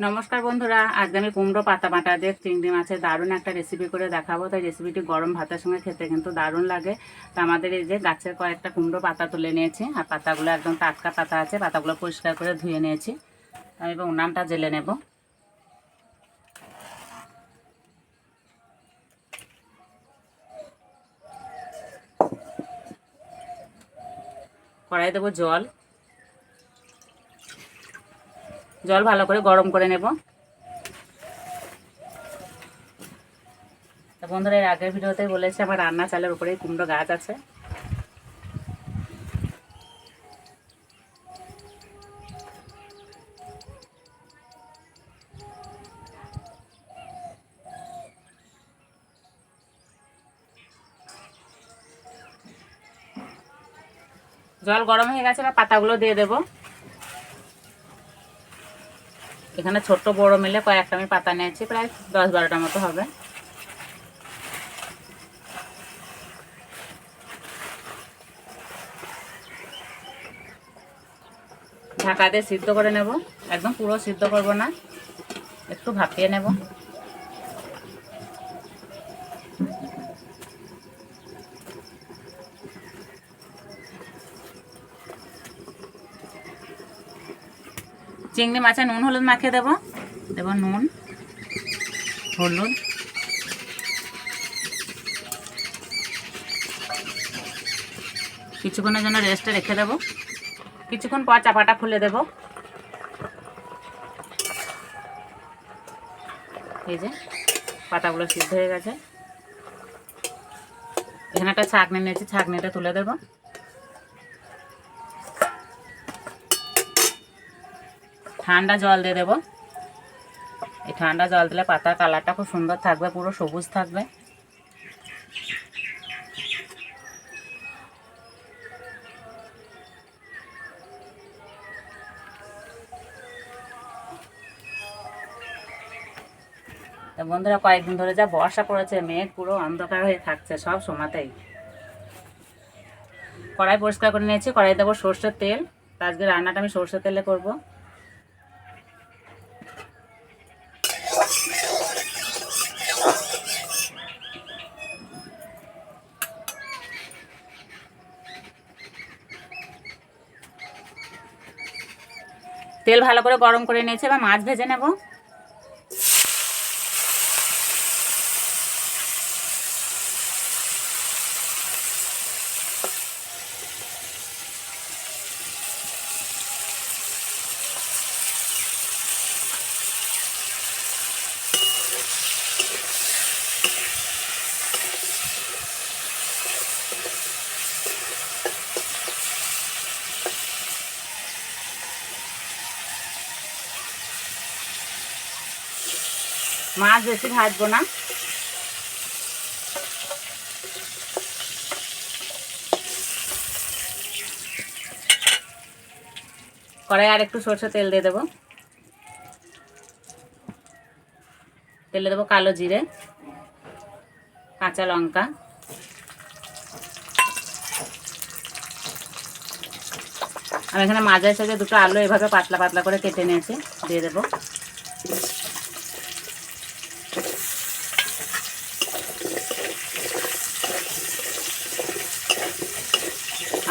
নমস্কার বন্ধুরা, আজকে আমি কুমড়ো পাতা বাটা দিয়ে চিংড়ি মাছের দারুণ একটা রেসিপি করে দেখাবো। তাই রেসিপিটি গরম ভাতের সঙ্গে খেতে কিন্তু দারুণ লাগে। তো আমাদের এই যে গাছের কয়েকটা কুমড়ো পাতা তুলে নিয়েছি, আর পাতাগুলো একদম টাটকা পাতা আছে, পাতাগুলো পরিষ্কার করে ধুয়ে নিয়েছি। আমি এবার উনানটা জেলে নেব। কড়াই দেবো জল। জল ভালো করে গরম করে নেব। তো বন্ধুরা, এর আগের ভিডিওতে বলেছি আমার রান্না চালের উপরেই কুমড়ো গাছ আছে। জল গরম হয়ে গেছে, এবার পাতাগুলো দিয়ে দেবো। এখানে ছোট বড় মিলে কয়েকটা আমি পাতা নিয়েছি, প্রায় দশ বারোটা মতো হবে। ঢাকা দিয়ে সিদ্ধ করে নেব, একদম পুরো সিদ্ধ করব না, একটু ভাপিয়ে নেব। চিংড়ি মাছে নুন, হলুদ মাখিয়ে দেবো। দেবো নুন, হলুদ। কিছুক্ষণের জন্য রেস্টে রেখে দেবো। কিছুক্ষণ পর চাপাটা খুলে দেবো। এই যে, পাতাগুলো সিদ্ধ হয়ে গেছে। এখানে একটা ছাঁকনি নিয়েছি, ছাঁকনিটা তুলে দেবো। ঠান্ডা জল দিয়ে দেবো। এই ঠান্ডা জল দিলে পাতার কালারটা খুব সুন্দর থাকবে, পুরো সবুজ থাকবে। বন্ধুরা, কয়েকদিন ধরে যা বর্ষা পড়েছে, মেঘ পুরো অন্ধকার হয়ে থাকছে সব সময়তেই। কড়াই পরিষ্কার করে নিয়েছি কড়াই দেবো সর্ষের তেল। তা আজকে রান্নাটা আমি সর্ষের তেলে করব। তেল ভালো করে গরম করে নিয়েছে এবার মাছ ভেজে নেব। মাছ বেশি ভাজবো না। কড়াই আর একটু সরষে তেল দিয়ে দেবো। তেলে দেবো কালো জিরে, কাঁচা লঙ্কা। আমি এখানে মাঝের সাথে দুটো আলু এভাবে পাতলা পাতলা করে কেটে নিয়েছি, দিয়ে দেবো।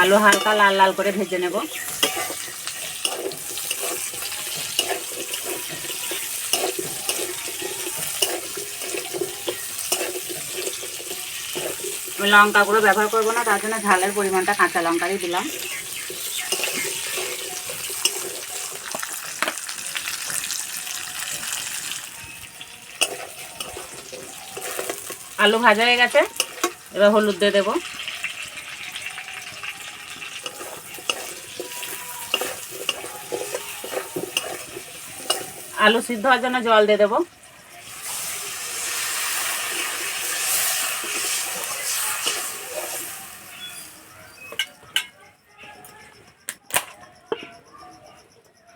আলু হালকা লাল লাল করে ভেজে নেব। লঙ্কা গুঁড়ো ব্যবহার করব না, তার জন্য ঝালের পরিমাণটা কাঁচা লঙ্কারই দিলাম। আলু ভাজা হয়ে গেছে, এবার হলুদ দিয়ে দেবো। আলু সিদ্ধ হওয়ার জন্য জল দিয়ে দেবো।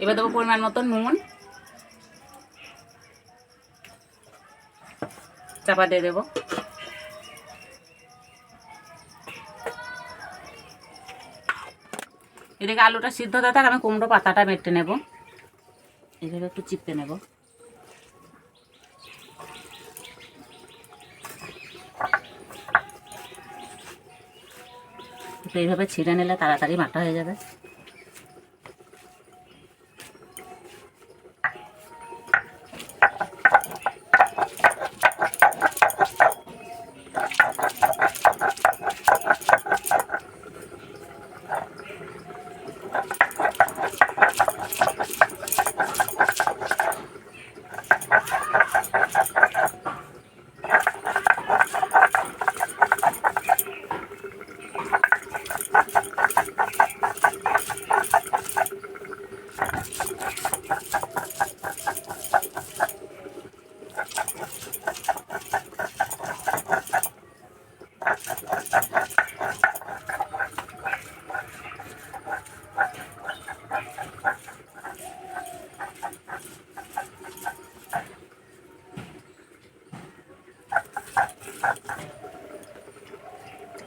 এবার দেবো পরিমাণ মতো নুন। চাপা দিয়ে দেবো। এদিকে আলুটা সিদ্ধ হতে থাক, আমি কুমড়ো পাতাটা বেটে নেব। এইভাবে একটু চিপতে নেব। তো এইভাবে ছিঁড়ে নিলে তাড়াতাড়ি মাটা হয়ে যাবে।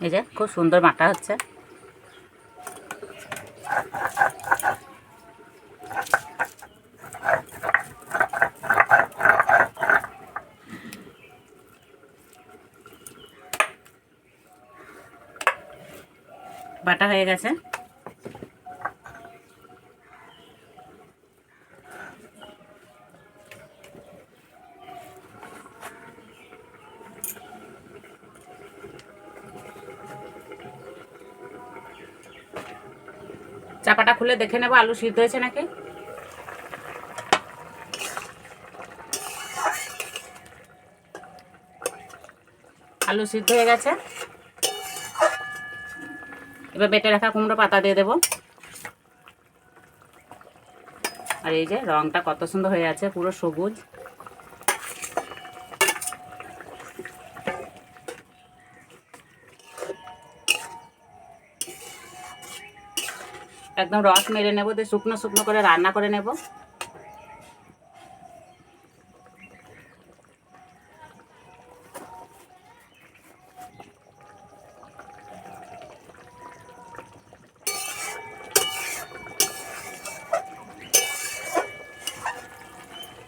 এই যে খুব সুন্দর মাটা হচ্ছে। বাটা হয়ে গেছে। চাপাটা খুলে দেখে নেব, আলু সিদ্ধ হয়েছে নাকি? আলু সিদ্ধ হয়ে গেছে। এবার বেটে রাখা কুমড়ো পাতা দিয়ে দেবো। আর এই যে রংটা কত সুন্দর হয়ে আছে, পুরো সবুজ। একদম রস মেরে নেব, দিয়ে শুকনো শুকনো করে রান্না করে নেব।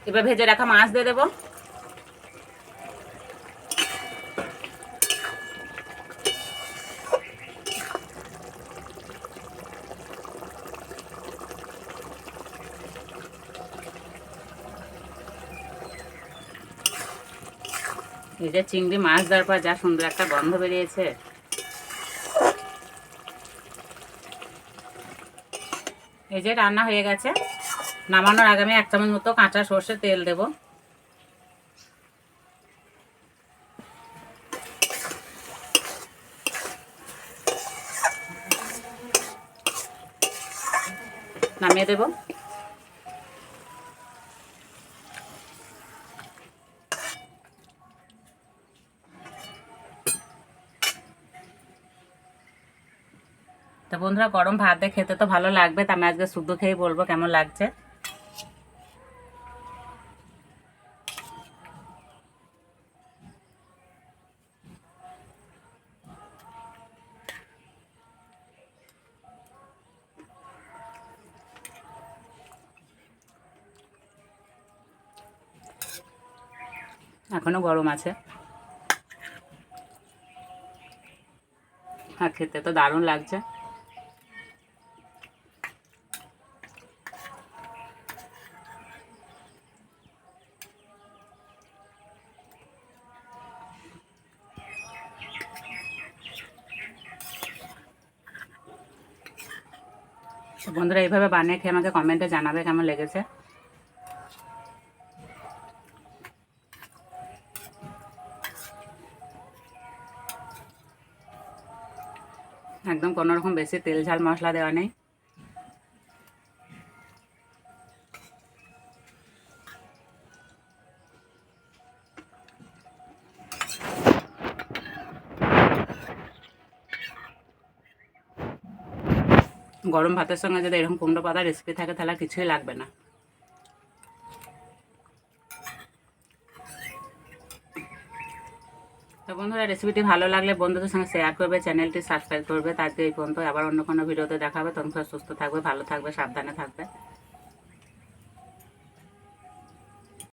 এবার ভেজে রাখা মাছ দিয়ে দেবো। যে চিংড়ি মাছ দেওয়ার পর যা সুন্দর একটা গন্ধ বেরিয়েছে। এই যে রান্না হয়ে গেছে। নামানোর আগে আমি এক চামচ মতো কাঁচা সর্ষে তেল দেব। নামিয়ে দেবো। বন্ধুরা, গরম ভাত দিয়ে খেতে তো ভালো লাগবে, তা আমি আজকে শুদ্ধ খেয়ে বলব কেমন লাগছে। এখনও গরম আছে। আর খেতে তো দারুণ লাগছে। বন্ধুরা, এইভাবে বানিয়ে খেয়ে আমাকে কমেন্টে জানাবে কেমন লেগেছে। একদম কোনো রকম বেশি তেল ঝাল মশলা দেওয়া নেই। গরম ভাতের সঙ্গে যদি এরকম কুমড়ো পাতা রেসিপি থাকে, তাহলে কিছুই লাগবে না। তো বন্ধুরা রেসিপিটি ভালো লাগলে বন্ধুদের সঙ্গে শেয়ার করবে চ্যানেলটি সাবস্ক্রাইব করবে। তাকে এই পর্যন্ত আবার অন্য কোনো ভিডিওতে দেখাবে। তখন সুস্থ থাকবে, ভালো থাকবে, সাবধানে থাকবে।